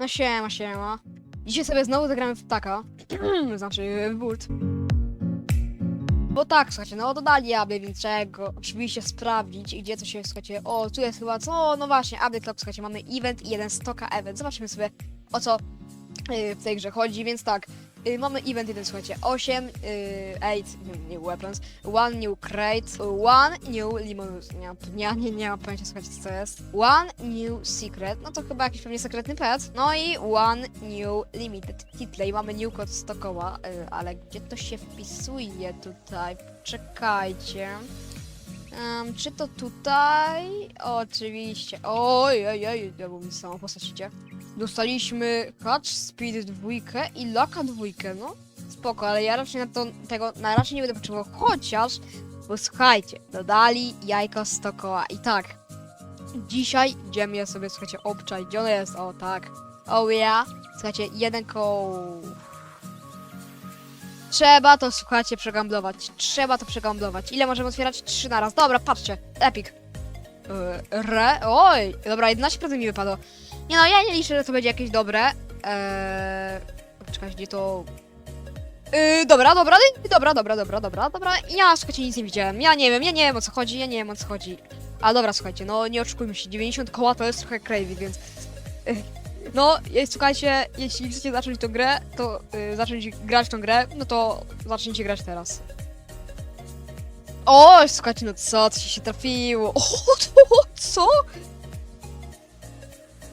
No siema, siema. Dzisiaj sobie znowu zagramy w ptaka. znaczy w burt. Bo tak, słuchajcie, no dodali aby, więc trzeba go oczywiście sprawdzić, gdzie to się, słuchajcie, o, tu jest chyba co, no właśnie, aby Club, słuchajcie, mamy event i jeden stoka event. Zobaczymy sobie, o co y, w tej grze chodzi, więc tak, y, mamy event jeden, słuchajcie, 8, y, 8 new weapons, one new crate, one new limonus, nie, nie, nie, nie mam pojęcia, słuchajcie, co to jest, one new secret, no to chyba jakiś pewnie sekretny pet, no i one new limited hitley, mamy new code stokoła, y, ale gdzie to się wpisuje tutaj, czekajcie, Em, czy to tutaj? Oczywiście. Oj, oj, oj, ja bym samą postać idzie. Dostaliśmy Catch Speed dwójkę i Laka dwójkę, no. Spoko, ale ja raczej na to, tego na raczej nie będę potrzebował, chociaż, bo słuchajcie, dodali jajko z koła i tak. Dzisiaj idziemy sobie, słuchajcie, obczaj, gdzie ono jest? O, tak. Oh yeah. Słuchajcie, jeden koł. Trzeba to, słuchajcie, przegamblować. Trzeba to przegamblować. Ile możemy otwierać? Trzy na raz. Dobra, patrzcie. Epic. Yy, re? Oj, dobra, 11% mi wypadło. Nie no, ja nie liczę, że to będzie jakieś dobre. Eee... Czekaj, gdzie to... Yy, dobra, dobra, dobra, dobra, dobra, dobra, dobra. Ja, słuchajcie, nic nie widziałem. Ja nie wiem, ja nie wiem o co chodzi, ja nie wiem o co chodzi. Ale dobra, słuchajcie, no nie oszukujmy się, 90 koła to jest trochę crazy, więc... Yy, no, słuchajcie, jeśli chcecie zacząć tą grę, to yy, zacząć grać tą grę, no to zacznijcie grać teraz. O, słuchajcie, no co, co się trafiło? O, to, co?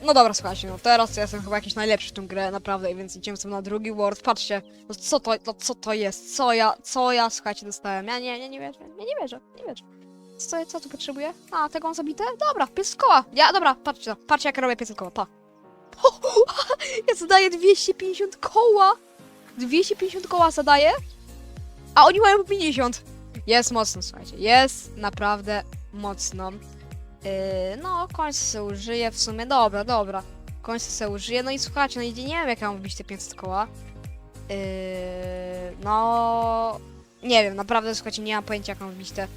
No dobra, słuchajcie, no teraz ja jestem chyba jakiś najlepszy w tą grę, naprawdę, więc idziemy sobie na drugi world, patrzcie, no co to, no co to jest, co ja, co ja, słuchajcie, dostałem, ja nie, nie, nie wierzę, ja nie wierzę, nie wierzę. Co, co tu potrzebuję? A, tego mam zabite? Dobra, pies koła, ja, dobra, patrzcie, patrzcie jak ja robię pies koła, pa. Ja zadaję 250 koła, 250 koła zadaję, a oni mają po 50. Jest mocno, słuchajcie, jest naprawdę mocno. Yy, no, końcu se użyję w sumie, dobra, dobra. Końcu se użyję, no i słuchajcie, no i nie wiem jak ja mam wbić te 500 koła. Yy, no, nie wiem, naprawdę, słuchajcie, nie mam pojęcia jak mam wbić te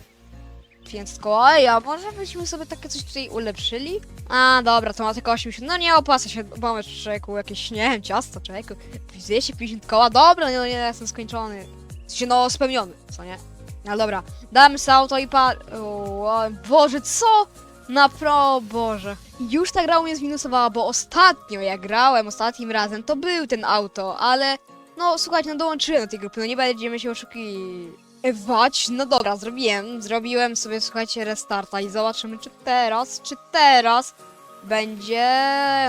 500 koła. Ej, a może byśmy sobie takie coś tutaj ulepszyli? A, dobra, to ma tylko 80, no nie opłaca się, mamy człowieku, jakieś, nie wiem, ciasto, człowieku. 250 koła, dobra, no nie, jestem skończony. Sensie, no, spełniony, co nie? No dobra, damy sobie auto i pa... O, Boże, co? Na pro, Boże. Już ta gra mnie zminusowała, bo ostatnio jak grałem, ostatnim razem, to był ten auto, ale... No, słuchajcie, no dołączyłem do tej grupy, no nie będziemy się oszukiwać. No dobra, zrobiłem, zrobiłem sobie, słuchajcie, restarta i zobaczymy, czy teraz, czy teraz będzie...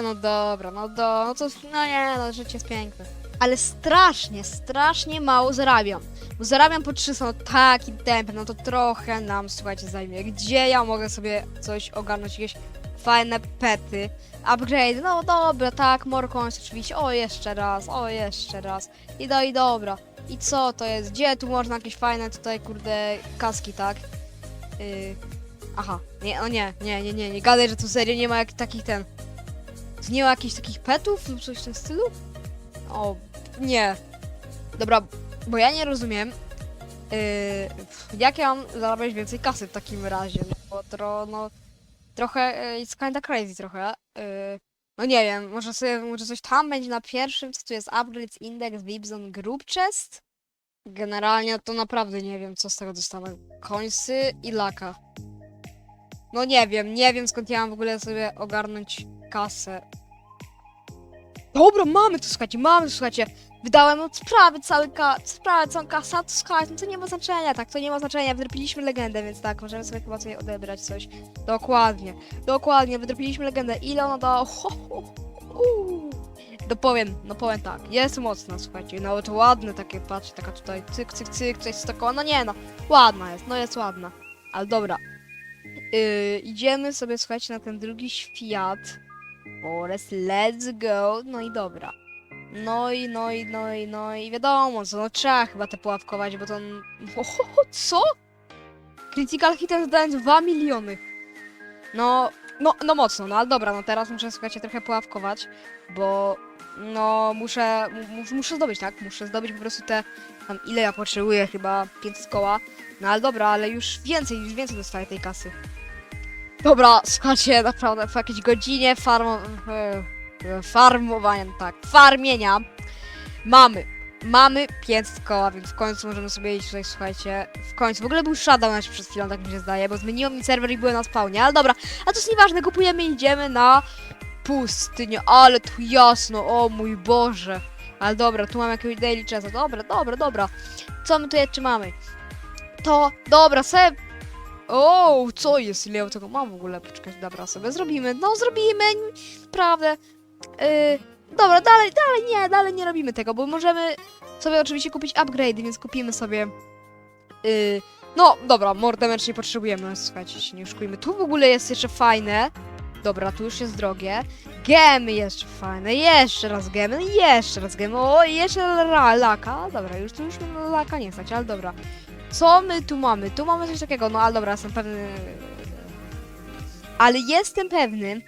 No dobra, no do... No to, no nie, no życie jest piękne. Ale strasznie, strasznie mało zarabiam. Bo zarabiam po 300, no takim tempem, no to trochę nam, słuchajcie, zajmie. Gdzie ja mogę sobie coś ogarnąć, jakieś fajne pety, upgrade, no dobra, tak, Morkons oczywiście, o jeszcze raz, o jeszcze raz, i do i dobra. I co to jest? Gdzie tu można jakieś fajne tutaj, kurde, kaski, tak? Yy, aha, nie, o nie, nie, nie, nie, nie gadaj, że tu serio nie ma jak takich ten... Nie ma jakichś takich petów lub coś w tym stylu? O, nie. Dobra, bo ja nie rozumiem, yy, jak ja mam zarabiać więcej kasy w takim razie, no bo tro, no, trochę, yy, it's kinda crazy trochę, yy, no nie wiem, może sobie, może coś tam będzie na pierwszym, co tu jest upgrades, index, Vibzon, group chest? Generalnie to naprawdę nie wiem, co z tego dostanę, końsy i laka. No nie wiem, nie wiem skąd ja mam w ogóle sobie ogarnąć kasę. Dobra, mamy to, słuchajcie, mamy to, słuchajcie. Wydałem od sprawy cały ka sprawę, całą to słuchajcie, no to nie ma znaczenia, tak, to nie ma znaczenia, wydropiliśmy legendę, więc tak, możemy sobie chyba sobie odebrać coś. Dokładnie, dokładnie, wydropiliśmy legendę, ile ona dała? Ho, ho. No powiem, no powiem tak, jest mocna, słuchajcie, nawet ładne takie, patrzcie, taka tutaj cyk, cyk, cyk, coś takiego, no nie no, ładna jest, no jest ładna, ale dobra. Yy, idziemy sobie, słuchajcie, na ten drugi świat. Forest, let's go, no i dobra. No i, no i, no i, no i wiadomo co, no trzeba chyba te pułapkować, bo to... Ohoho, co? Critical hitem zadałem 2 miliony. No, no, no mocno, no ale dobra, no teraz muszę, słuchajcie, trochę pułapkować, bo no muszę, mu- mu- muszę zdobyć, tak? Muszę zdobyć po prostu te, tam ile ja potrzebuję, chyba 500 koła. No ale dobra, ale już więcej, już więcej dostaję tej kasy. Dobra, słuchajcie, naprawdę po jakiejś godzinie farmą... farmowania, tak, farmienia. Mamy, mamy 500 koła, więc w końcu możemy sobie iść tutaj, słuchajcie, w końcu. W ogóle był shutdown aż przed chwilą, tak mi się zdaje, bo zmieniło mi serwer i byłem na spawnie, ale dobra, a to jest nieważne, kupujemy i idziemy na pustynię, ale tu jasno, o mój Boże. Ale dobra, tu mam jakiegoś daily chessa, dobra, dobra, dobra. Co my tu jeszcze mamy? To, dobra, sobie... O, co jest? Ile tego mam w ogóle? Poczekaj, dobra, sobie zrobimy. No, zrobimy, naprawdę. Yy, dobra, dalej, dalej nie, dalej nie robimy tego, bo możemy sobie oczywiście kupić upgrade, więc kupimy sobie... Yy, no, dobra, more damage nie potrzebujemy, słuchajcie, się nie oszukujmy. Tu w ogóle jest jeszcze fajne. Dobra, tu już jest drogie. Gemy jeszcze fajne, jeszcze raz gemy, jeszcze raz gemy, o, jeszcze la, laka. Dobra, już tu już laka nie stać, ale dobra. Co my tu mamy? Tu mamy coś takiego, no ale dobra, jestem pewny... Ale jestem pewny,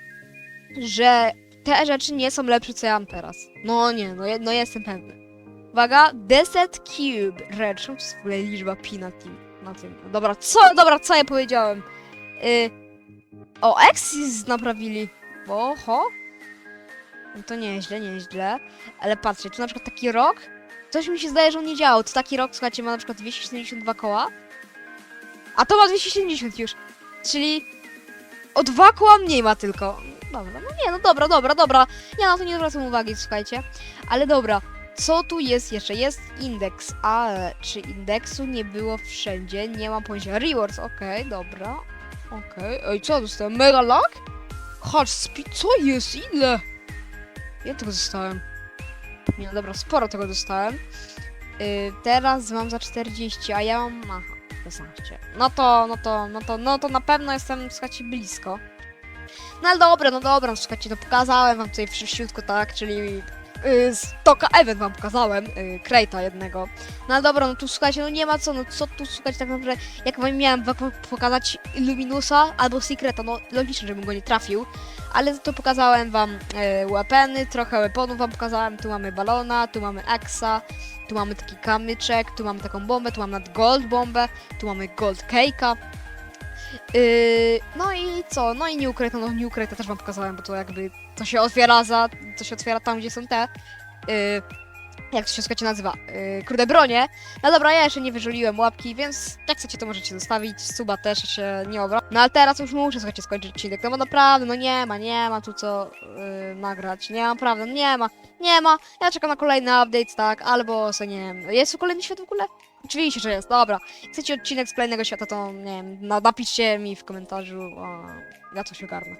że te rzeczy nie są lepsze, co ja mam teraz. No nie, no, no jestem pewny. Uwaga, Deset Cube. Red, czemu to jest w ogóle liczba pi na tym? Na tym. Dobra, co? Dobra, co ja powiedziałem? Y... O, Exis naprawili. Oho. No to nieźle, nieźle. Ale patrzcie, tu na przykład taki rok. Coś mi się zdaje, że on nie działał. To taki rok, słuchajcie, ma na przykład 272 koła. A to ma 270 już. Czyli o dwa koła mniej ma tylko. Dobra, no nie, no dobra, dobra, dobra. Ja na to nie zwracam uwagi, słuchajcie. Ale dobra, co tu jest jeszcze? Jest indeks, ale czy indeksu nie było wszędzie? Nie mam pojęcia. Rewards, okej, dobra. Okej, ej, co dostałem? Mega lag? Hot speed, co jest? Ile? Ile tego dostałem? Nie, no dobra, sporo tego dostałem. Yy, teraz mam za 40, a ja mam... Aha, 16. No to, no to, no to, no to na pewno jestem, słuchajcie, blisko. No ale dobra, no dobra, słuchajcie, to pokazałem wam tutaj wszyściutko, tak, czyli yy, z Toka Event wam pokazałem, yy, Krejta jednego. No ale dobra, no tu słuchajcie, no nie ma co, no co tu słuchać tak naprawdę, jak wam miałem wam pokazać Illuminusa albo Secreta, no logicznie, żebym go nie trafił, ale to pokazałem wam yy, weapony, trochę weaponów wam pokazałem, tu mamy balona, tu mamy Axa, tu mamy taki kamyczek, tu mamy taką bombę, tu mamy nad gold bombę, tu mamy gold cake'a. Yy, no i co? No i nie ukryte, no nie ukryte też wam pokazałem, bo to jakby to się otwiera za, to się otwiera tam, gdzie są te, yy, jak to się słuchajcie nazywa, yy, kurde bronie. No dobra, ja jeszcze nie wyżuliłem łapki, więc jak chcecie to możecie zostawić, suba też się nie obra. No ale teraz już muszę słuchajcie skończyć odcinek, no bo naprawdę, no nie ma, nie ma tu co yy, nagrać, nie ma, naprawdę, no nie ma, nie ma. Ja czekam na kolejny update, tak, albo se nie wiem, jest tu kolejny świat w ogóle? Oczywiście, że jest, dobra. Chcecie odcinek z kolejnego świata, to nie wiem, na, napiszcie mi w komentarzu, a ja coś ogarnę.